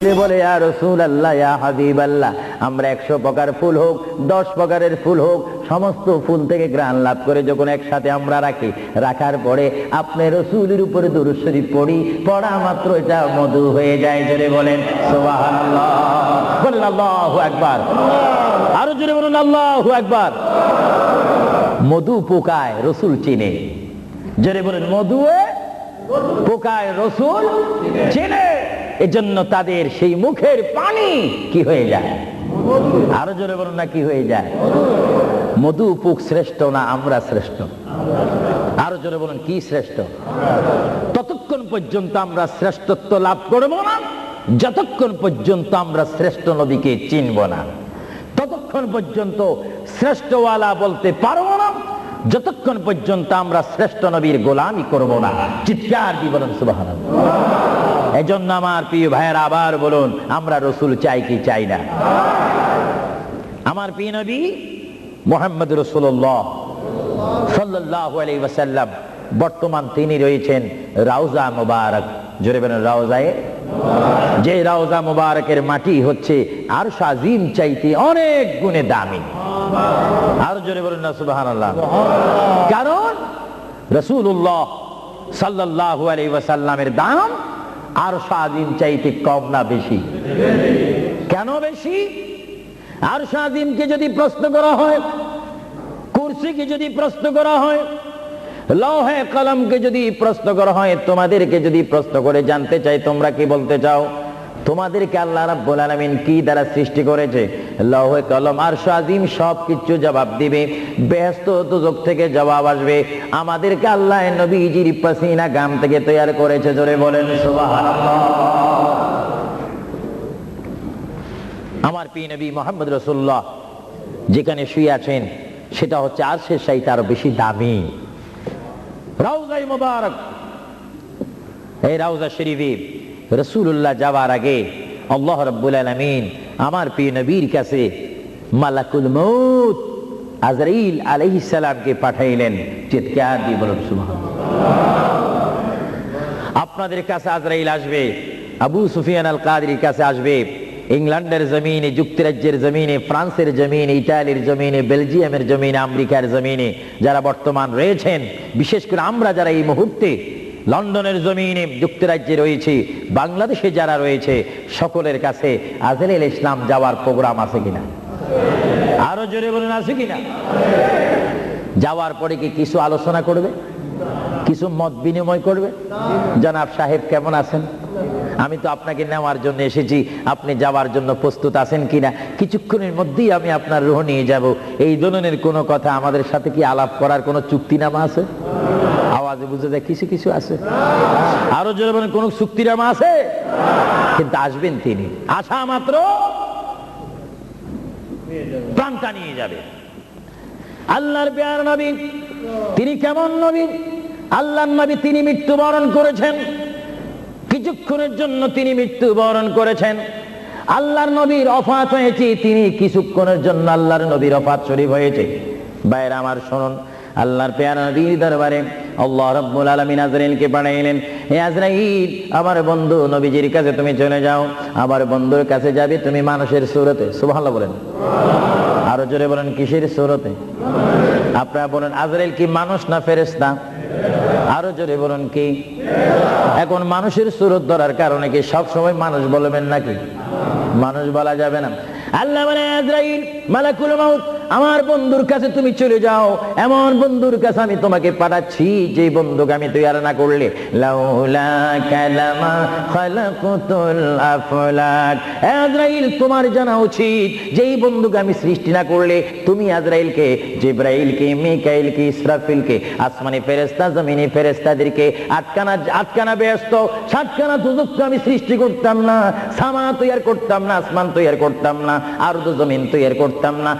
বলে, ইয়া রসুল আল্লাহ ইয়া হাবিব আল্লাহ আমরা একশো প্রকার ফুল হোক, দশ প্রকারের ফুল হোক, সমস্ত ফুল থেকে গ্রাণ লাভ করে যখন একসাথে আমরা রাখি, রাখার পরে আপনি রসুলের উপরে দুরুদ শরীফ পড়ি, পড়া মাত্র এটা মধু হয়ে যায়, জোরে বলেন আকবার। আরও জোরে বলুন, আল্লাহু আকবার। মধু পোকায় রসুল চিনে। জোরে বলেন মধুয়ে পোকায় রসুল চিনে। এজন্য তাদের সেই মুখের পানি কি হয়ে যায়? আরও জোরে বলুন না, কি হয়ে যায়? মধু পোক শ্রেষ্ঠ না আমরা শ্রেষ্ঠ? আরও জোরে বলুন, কি শ্রেষ্ঠ? ততক্ষণ পর্যন্ত আমরা শ্রেষ্ঠত্ব লাভ করব না, যতক্ষণ পর্যন্ত আমরা শ্রেষ্ঠ নবীকে চিনব না, ততক্ষণ পর্যন্ত শ্রেষ্ঠওয়ালা বলতে পারব না, যতক্ষণ পর্যন্ত আমরা শ্রেষ্ঠ নবীর গোলামি করব না। চিৎকার বলেন সুবাহ এজন্য আমার প্রিয় ভাইয়ের আবার বলুন, আমরা রসুল চাই কি চাই না? আমার প্রিয় নবী মোহাম্মদ রসুল্লাহ সাল্লাহ ওয়াসাল্লাম, বর্তমান তিনি রয়েছেন রাউজা মুবারক। জোরে বলেন রাউজায়ে। যে রাউজা মুবারকের মাটি হচ্ছে আর সাজিম চাইতে অনেক গুণে দামি। আর জোরে বলেন না সুবাহ কারণ রসুল্লাহ সাল্লাহ আলাই ওয়াসাল্লামের দাম আর স্বাধীন চাইতে কম না বেশি। কেন বেশি? আর স্বাধীনকে যদি প্রশ্ন করা হয়, কুরসিকে যদি প্রশ্ন করা হয়, লহে কলমকে যদি প্রশ্ন করা হয়, তোমাদেরকে যদি প্রশ্ন করে জানতে চাই, তোমরা কি বলতে চাও? তোমাদেরকে আল্লাহ রাব্বুল আলামিন কি দ্বারা সৃষ্টি করেছে? লৌহে কলম আর সাজিম সব কিছু জবাব দিবে। ব্যস্ত দুজক থেকে জবাব আসবে। আমাদেরকে আল্লাহ নবীজির পাসিনা গাম থেকে তৈরি করেছে। জোরে বলেন, সুবহানাল্লাহ। আমার পি নবী মোহাম্মদ রসুল্লাহ যেখানে শুয়ে আছেন, সেটা হচ্ছে আর সে সাইতে আরও বেশি দামি। রাউজাই মোবারক। এই রাউজা শরীফে রসুল্লাহ যাওয়ার আগে আল্লাহ রব্বুল আলমিন আমার প্রিয় নবীর কাছে মালাকুল মৌত আজরাইল আলাইহিস সালামকে পাঠাইলেন। চিৎকার দিয়ে বলুন, সুবহানাল্লাহ। আপনাদের কাছে আজরাইল আসবে, আবু সুফিয়ান আল কাদির কাছে আসবে। ইংল্যান্ডের জমিনে, যুক্তরাজ্যের জমিনে, ফ্রান্সের জমিনে, ইটালির জমিনে, বেলজিয়ামের জমিনে, আমেরিকার জমিনে যারা বর্তমান রয়েছেন, বিশেষ করে আমরা যারা এই মুহূর্তে লন্ডনের জমিনে যুক্তরাজ্যে রয়েছে, বাংলাদেশে যারা রয়েছে, সকলের কাছে আজরাইল ইসলাম যাওয়ার প্রোগ্রাম আছে কিনা? আরও জোরে বলুন, আছে কিনা? যাওয়ার পরে কি কিছু আলোচনা করবে? কিছু মত বিনিময় করবে? জনাব সাহেব, কেমন আছেন? আমি তো আপনাকে নেওয়ার জন্য এসেছি, আপনি যাওয়ার জন্য প্রস্তুত আছেন কিনা? কিছুক্ষণের মধ্যেই আমি আপনার রুহ নিয়ে যাব। এই ধরনের কোনো কথা আমাদের সাথে কি আলাপ করার কোনো চুক্তিনামা আছে? আওয়াজে বুঝে যায়, কিছু কিছু আছে। আরও জোরে বলেন, কোন চুক্তিনামা আছে? কিন্তু আসবেন তিনি। আসা মাত্র প্রাণটা নিয়ে যাবে। আল্লাহর পেয়ার নবী, তিনি কেমন নবী? আল্লাহর নবী তিনি মৃত্যুবরণ করেছেন। কিছুক্ষণের জন্য তিনি মৃত্যুবরণ করেছেন। আল্লাহর নবীর অফাত হয়েছে, তিনি কিছুক্ষণের জন্য আল্লাহর নবীর অফাত শরীফ হয়েছে। বাইরে আমার শুনুন, আল্লাহর পেয়ার নবীর দরবারে আল্লাহ রাব্বুল আলামিন আজরাইলকে পাঠাইলেন হে আজরাইল, আমার বন্ধু নবীজির কাছে তুমি চলে যাও। আমার বন্ধুর কাছে যাবে, তুমি মানুষের সুরতে। সুবহানাল্লাহ বলেন। আরও জোরে বলেন, কিসের সুরতে? আপনারা বলেন, আজরাইল কি মানুষ না ফেরেশতা? আরও জোরে বলুন, কি? এখন মানুষের সুরত ধরার কারণে কি সব সময় মানুষ বলবেন নাকি? মানুষ বলা যাবে না। আল্লাহ বলে আজরাইল, মালাকুল মাউত আমার বন্ধুর কাছে তুমি চলে যাও। এমন বন্ধুর কাছে আমি তোমাকে পাঠাচ্ছি, যে বন্ধুকে আমি তৈরি না করলে। আজরাইল, তোমার জানা উচিত, যেই বন্ধুকে আমি সৃষ্টি না করলে, তুমি আজরাইলকে, জিব্রাইলকে, মিকাইলকে, ইসরাফিলকে, আসমানি ফেরেস্তা জমিনি ফেরেস্তাদেরকে আটকানা আটকানা ব্যস্ত, সাতখানা আমি সৃষ্টি করতাম না, সামা তৈরি করতাম না, আসমান তৈরি করতাম না আর জমিন তৈরি করতাম না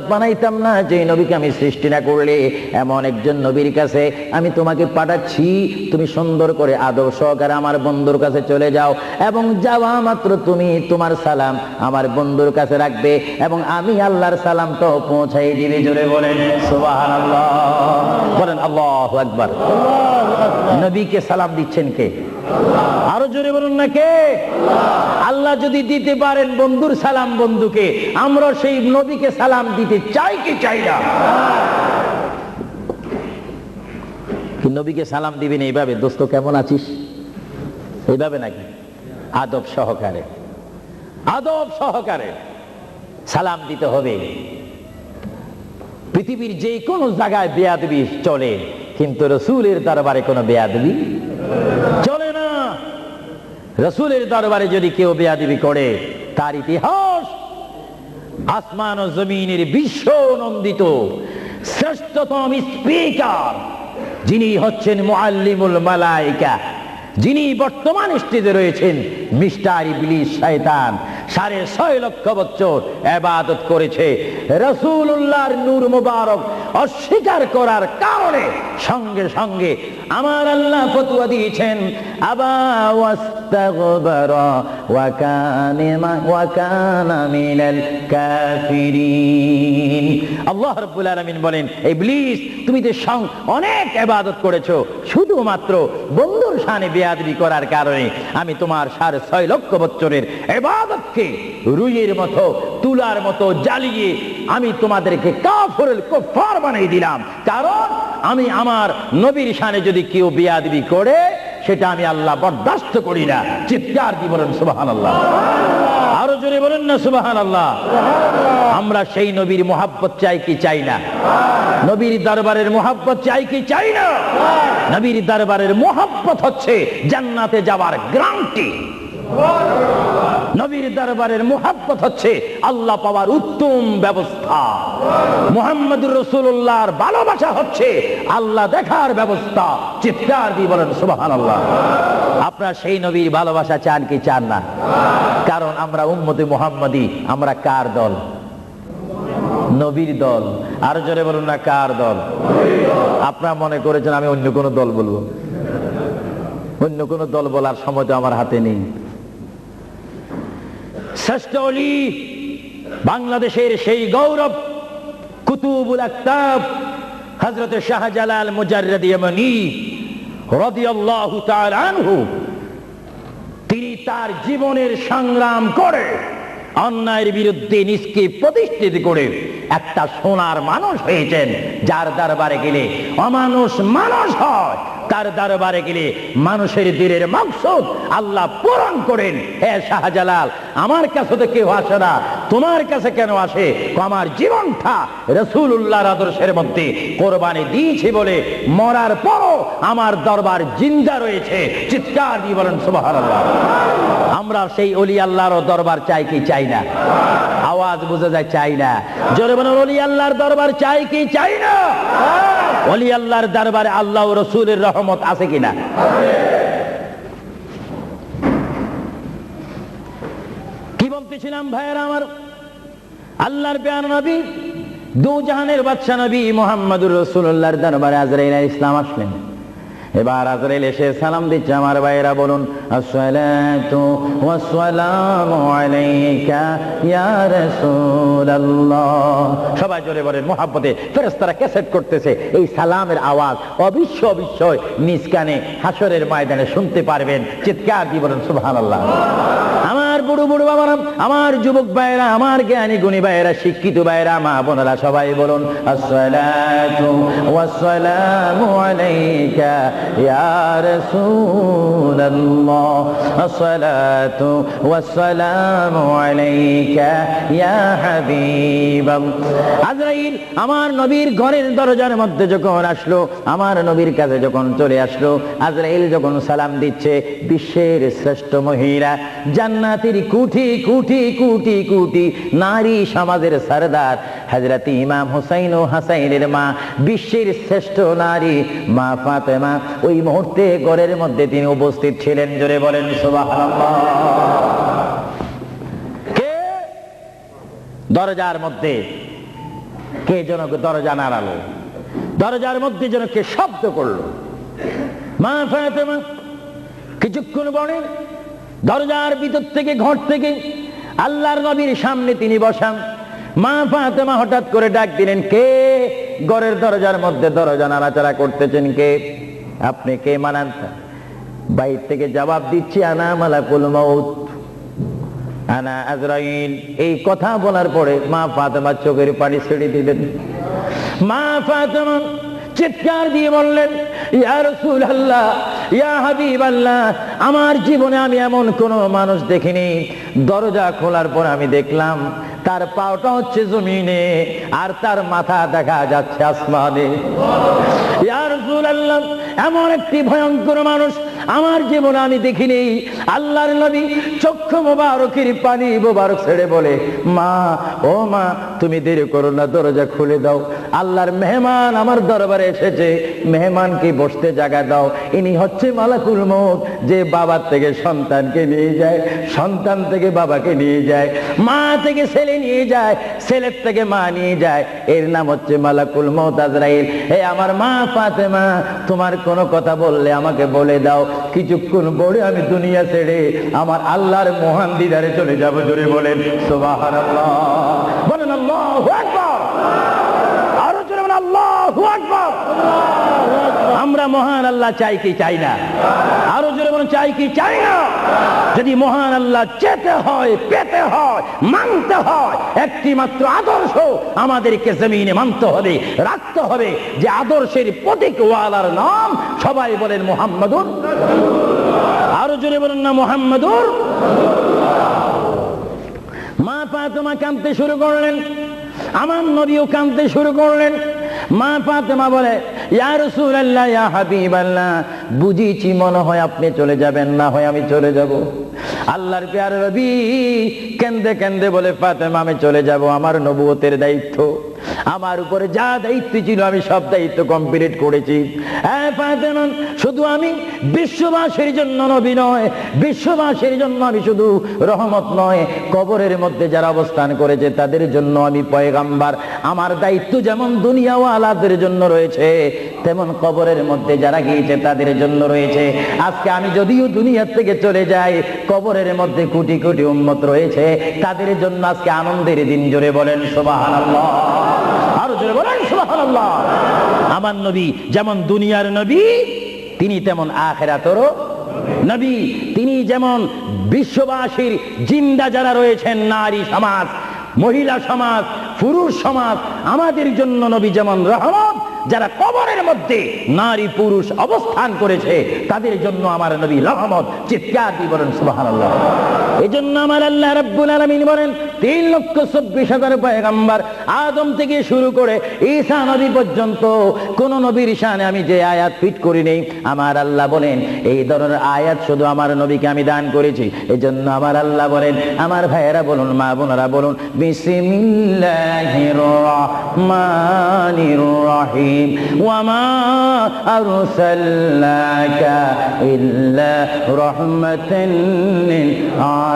ফলসরাত বানাইতাম না যে নবীকে আমি সৃষ্টি না করলে। এমন একজন নবীর কাছে আমি তোমাকে পাঠাচ্ছি, তুমি সুন্দর করে আদর সহকারে আমার বন্ধুর কাছে চলে যাও এবং যাওয়া মাত্র তুমি তোমার সালাম আমার বন্ধুর কাছে রাখবে এবং আমি আল্লাহর সালাম তো পৌঁছাই দিবে জোরে বলেন, সুবহানাল্লাহ। বলেন, আল্লাহু আকবার। নবীকে সালাম দিচ্ছেন কে? আরও জোরে বলুন না কে? আল্লাহ যদি দিতে পারেন বন্ধুর সালাম বন্ধুকে, আমরা সেই নবীকে সালাম দিতে চাই কি চাই না? নবীকে সালাম দিবেন এইভাবে? দোস্ত, কেমন আছিস? এইভাবে নাকি? আদব সহকারে। আদব সহকারে সালাম দিতে হবে। পৃথিবীর যে কোনো জায়গায় বেয়াদবি চলে। কিন্তু রসুলের দরবারে কোনো বেয়াদবি? চলে না। রসুলের দরবারে যদি কেউ বেয়াদবি করে, তার ইতিহাস আসমান ও জমিনের বিশ্ব নন্দিত শ্রেষ্ঠতম স্পিকার যিনি হচ্ছেন মুআল্লিমুল মালাইকা। যিনি বর্তমান স্টেজে রয়েছেন মিস্টার ইবলিস শয়তান। সাড়ে ছয় লক্ষ বছর এবাদত করেছে। রসুল্লাহর নূর মুবারক অস্বীকার করার কারণে সঙ্গে সঙ্গে আমার আল্লাহ ফতুয়া দিয়েছেন আল্লাহ রাব্বুল আলামিন বলেন, ইবলিস, তুমি তো সং, অনেক ইবাদত করেছ, শুধুমাত্র বন্ধুর শানে বেয়াদবি করার কারণে আমি তোমার সাড়ে ছয় লক্ষ বছরের ইবাদতকে রুইয়ের মতো তুলার মতো জ্বালিয়ে আমি তোমাদেরকে কাফরেল কুফার বানিয়ে দিলাম। কারণ আমি আমার নবীর শানে যদি কেউ বেয়াদবি করে, সেটা আমি আল্লাহ বরদাস্ত করি না। চিৎকার দিয়ে বলেন সুবাহান আল্লাহ আরও জোরে বলেন না সুবাহান আল্লাহ আমরা সেই নবীর মোহাব্বত চাই কি চাই না? নবীর দরবারের মোহাব্বত চাই কি চাই না? নবীর দরবারের মোহাব্বত হচ্ছে জান্নাতে যাওয়ার গ্রান্টি। নবীর দরবারের মোহাব্বত হচ্ছে আল্লাহ পাওয়ার উত্তম ব্যবস্থা। মোহাম্মদুর রসুল্লাহর ভালোবাসা হচ্ছে আল্লাহ দেখার ব্যবস্থা। চিৎকার দিয়ে বলেন সুবাহান আল্লাহ আপনার সেই নবীর ভালোবাসা চান কি চান না? কারণ আমরা উম্মতি মোহাম্মদী, আমরা কার দল? নবীর দল। আর জোরে বলুন না, কার দল? আপনারা মনে করেছেন আমি অন্য কোন দল বলব? অন্য কোন দল বলার সময় তো আমার হাতে নেই। শ্রেষ্ঠ অলি, বাংলাদেশের সেই গৌরব, কুতুবুল আক্তাব হজরত শাহজালাল ইয়ামানি রাদিয়াল্লাহু তাআলা আনহু, তিনি তার জীবনের সংগ্রাম করে অন্যায়ের বিরুদ্ধে নিজকে প্রতিষ্ঠিত করে একটা সোনার মানুষ হয়েছেন, যার দরবারে গেলে অমানুষ মানুষ হয়। তার দরবারে গেলে মানুষের দিনের মকসুদ আল্লাহ পূরণ করেন। হে শাহজালাল, আমার কাছে তো কেউ আসে না। তোমার কাছে কেন আসে? আমার জীবনটা রসুল্লাহর আদর্শের মধ্যে কোরবানি দিয়েছি বলে মরার পরও আমার দরবার জিন্দা রয়েছে। চিৎকার দিয়ে বলেন সুবাহ আমরা সেই অলি আল্লাহর দরবার চাই কি চাই না? আওয়াজ বোঝা যায়, চাই না। জোরে বলেন, অলি আল্লাহর দরবার চাই কি? চাই না। অলি আল্লাহর দরবারে আল্লাহ রসুলের রহমত আছে কিনা কি বলতেছিলাম ভাইয়ের আমার? আল্লাহর পেয়ার নবী, দু জাহানের বাচ্চা নবী মোহাম্মদুর রসুল্লাহর দরবারে আজরাইল ইসলাম আসলেন। এবার আজরাইল এসে সালাম দিচ্ছে আমার ভাইরা বলুন, আসসালাতু ওয়াসসালামু আলাইকা ইয়া রাসূলুল্লাহ। সবাই জোরে বলেন, মোহাব্বতে, ফেরেশতারা ক্যাসেট করতেছে। এই সালামের আওয়াজ অবিশ্ব অবিশ্বয় নিজ কানে হাসরের ময়দানে শুনতে পারবেন। চিৎকার দিয়ে বলেন, সুবহানাল্লাহ। আমার বুড়ো বুড়ো বাবারা আমার যুবক ভাইয়েরা, আমার জ্ঞানী গুণী ভাইয়েরা, শিক্ষিত ভাইয়েরা, মা বোনেরা, সবাই বলুন আমার নবীর ঘরের দরজার মধ্যে যখন আসলো, আমার নবীর কাছে যখন চলে আসলো, আজরাইল যখন সালাম দিচ্ছে, বিশ্বের শ্রেষ্ঠ মহিলা জান্নাতের কুটি কুটি কুটি কুটি, নারী সমাজের সরদার। হজরত ইমাম হুসাইন ও হাসাইনের মা, বিশ্বের শ্রেষ্ঠ নারী, মা ফাতেমা, ওই মুহূর্তে ঘরের মধ্যে তিনি উপস্থিত ছিলেন। জোরে বলেন কে? দরজার মধ্যে। কে যেন দরজা নাড়ালো। দরজার মধ্যে যেন কে শব্দ করল। মা ফাতেমা, কিছুক্ষণ পরে দরজার ভিতর থেকে, ঘর থেকে আল্লাহর নবীর সামনে তিনি বসান। মা ফাতেমা হঠাৎ করে ডাক দিলেন, কে? ঘরের দরজার মধ্যে দরজা নাড়াচাড়া করতেছেন কে? আপনি কে মানান? বাইর থেকে জবাব দিচ্ছি, আনা মালাকুল মৌত আনা আজরাইল। এই কথা বলার পরে মা ফাতেমা চোখের পানি ছেড়ে দিলেন। মা ফাতেমা চিৎকার দিয়ে বললেন রাসূলুল্লাহ, ইয়া হাবিবাল্লাহ, আমার জীবনে আমি এমন কোন মানুষ দেখিনি। দরজা খোলার পর আমি দেখলাম, তার পাওটা হচ্ছে জমিনে, আর তার মাথা দেখা যাচ্ছে আসমানে। এমন একটি ভয়ঙ্কর মানুষ আমার জীবনে আমি দেখিনি। আল্লাহর নবী চক্ষু মোবারকের পানি মোবারক ছেড়ে বলে, মা, ও মা তুমি দেরি করো না, দরজা খুলে দাও। আল্লাহর মেহমান আমার দরবারে এসেছে। মেহমানকে বসতে জায়গা দাও। ইনি হচ্ছে মালাকুল মত যে বাবার থেকে সন্তানকে নিয়ে যায়, সন্তান থেকে বাবাকে নিয়ে যায়, মা থেকে ছেলে নিয়ে যায়, ছেলের থেকে মা নিয়ে যায়। এর নাম হচ্ছে মালাকুল মত আজরাইল। হে আমার মা ফাতেমা, তোমার কোনো কথা বললে আমাকে বলে দাও। কিছুক্ষণ পরে আমি দুনিয়া ছেড়ে আমার আল্লাহর মহান দিদারে চলে যাব, জোরে বলেন, সুবহানাল্লাহ। বলেন আমরা মহান আল্লাহ চাই কি চাই না? আরও জোরে বলেন, চাই কি চাই না? যদি মহান আল্লাহ চেতে হয়, পেতে হয়, মানতে হয় একটি মাত্র আদর্শ আমাদেরকে জমিনে মানতে হবে, রাখতে হবে, যে আদর্শের প্রতীক ওয়ালার নাম সবাই বলেন মোহাম্মদুর। আরও জোরে বলেন না, মোহাম্মদুর। ফাতেমা কাঁদতে শুরু করলেন। আমার নবীও কাঁদতে শুরু করলেন। মা ফাতেমা বলে বুঝিছি মনে হয় আপনি চলে যাবেন, না হয় আমি চলে যাব। আল্লাহর পেয়ার রবি কেন্দে কেন্দে বলে, ফাতেমা, আমি চলে যাব, আমার নবুয়তের দায়িত্ব। আমার উপরে যা দায়িত্ব ছিল আমি সব দায়িত্ব কমপ্লিট করেছি। হ্যাঁ শুধু আমি বিশ্ববাসীর জন্য নবী নয়, বিশ্ববাসীর জন্য আমি শুধু রহমত নয়, কবরের মধ্যে যারা অবস্থান করেছে তাদের জন্য আমি পয়গাম্বার। আমার দায়িত্ব যেমন দুনিয়াওয়ালাদের জন্য রয়েছে, তেমন কবরের মধ্যে যারা গিয়েছে তাদের জন্য রয়েছে। আজকে আমি যদিও দুনিয়ার থেকে চলে যাই, কবরের মধ্যে কোটি কোটি উম্মত রয়েছে, তাদের জন্য আজকে আনন্দের দিন জোরে বলেন জোরে বলেন, সুবহানাল্লাহ। আমার নবী যেমন দুনিয়ার নবী, তিনি তেমন আখেরাতরও নবী। তিনি যেমন বিশ্ববাসীর জিন্দা যারা রয়েছেন, নারী সমাজ, মহিলা সমাজ, পুরুষ সমাজ, আমাদের জন্য নবী যেমন রহমত যারা কবরের মধ্যে নারী পুরুষ অবস্থান করেছে, তাদের জন্য আমার নবী রহমত, চিৎকার দিয়ে বলেন, সুবহানাল্লাহ। এই জন্য আমার আল্লাহ রাব্বুল আলামিন বলেন, তিন লক্ষ চব্বিশ হাজার পয়গাম্বার আদম থেকে শুরু করে ঈসা নবী পর্যন্ত কোন নবীর শানে আমি যে আয়াত ফিট করি নেই আমার আল্লাহ বলেন, এই ধরনের আয়াত শুধু আমার নবীকে আমি দান করেছি। এই জন্য আমার আল্লাহ বলেন, আমার ভাইয়েরা বলুন, মা বোনেরা বলুন, বিসমিল্লাহির রহমানির রহিম। ওয়ামা আরসালনাকা ইল্লা রাহমাতান লিল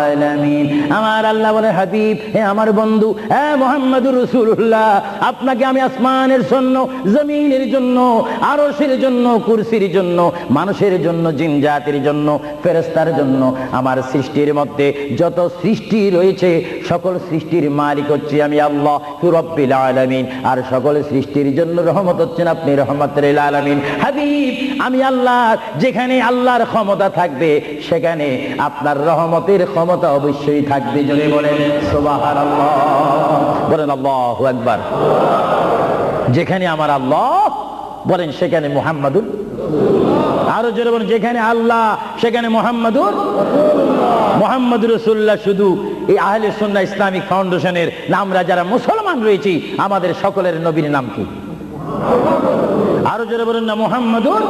আলামিন আমার আল্লাহ বলে, হাবিব, হে আমার বন্ধু, হে মোহাম্মদুর রাসূলুল্লাহ, আপনাকে আমি আসমানের জন্য, জমিনের জন্য, আরশের জন্য, কুরসির জন্য, মানুষের জন্য, জিন জাতির জন্য, ফেরেশতার জন্য, আমার সৃষ্টির মধ্যে যত সৃষ্টি রয়েছে, সকল সৃষ্টির মালিক হচ্ছে আমি আল্লাহ, রব্বিল আলামিন। আর সকল সৃষ্টির জন্য রহমত হচ্ছেন আপনি রহমতের আলামিন হাবিব, আমি আল্লাহ, যেখানে আল্লাহর ক্ষমতা থাকবে, সেখানে আপনার রহমতের ক্ষমতা অবশ্যই থাকবে। যদি বলেন, সুবহানাল্লাহ। বলেন, আল্লাহু আকবার। যেখানে আমার আল্লাহ, বলেন, সেখানে মুহাম্মাদুর। আরও জোরে বলেন, যেখানে আল্লাহ, সেখানে মোহাম্মদুর। মোহাম্মদ রসুল্লাহ শুধু এই আহলে সুন্নাহ ইসলামিক ফাউন্ডেশনের নামরা যারা মুসলমান রয়েছি, আমাদের সকলের নবীর নাম কি? আরও জোরে বলেন না, মোহাম্মদুর।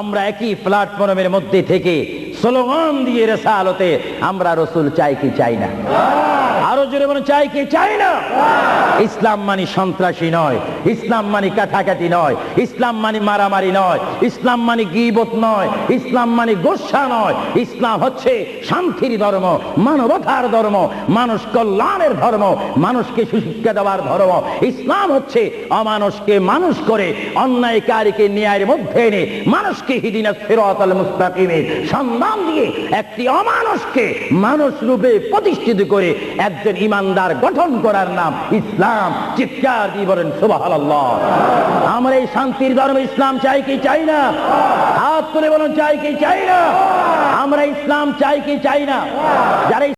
আমরা একই প্ল্যাটফর্মের মধ্যে থেকে স্লোগান দিয়ে রেসা আলোতে আমরা রসুল চাই কি চাই না। আরও জোরে বলেন, চাই কি? চাই না। ইসলাম মানে সন্ত্রাসী নয়, ইসলাম মানে কাটাকাটি নয়, ইসলাম মানে মারামারি নয়, ইসলাম মানে গিবত নয়, ইসলাম মানে গোসা নয়। ইসলাম হচ্ছে শান্তির ধর্ম, মানবতার ধর্ম, মানুষ কল্যাণের ধর্ম, মানুষকে সুশিক্ষা দেওয়ার ধর্ম। ইসলাম হচ্ছে অমানুষকে মানুষ করে অন্যায়কারীকে ন্যায়ের মধ্যে এনে মানুষকে হিদিনা ফেরতাল মুস্তাকিমের সন্ধান দিয়ে একটি অমানুষকে মানুষ রূপে প্রতিষ্ঠিত করে একজন ইমানদার গঠন করার নাম ইসলাম। চিৎকার দিয়ে বলেন সুবাহ আমরা এই শান্তির ধর্ম ইসলাম চাই কি চাই না? হাত তুলে বলুন, চাই কি চাই না? আমরা ইসলাম চাই কি চাই না? যারা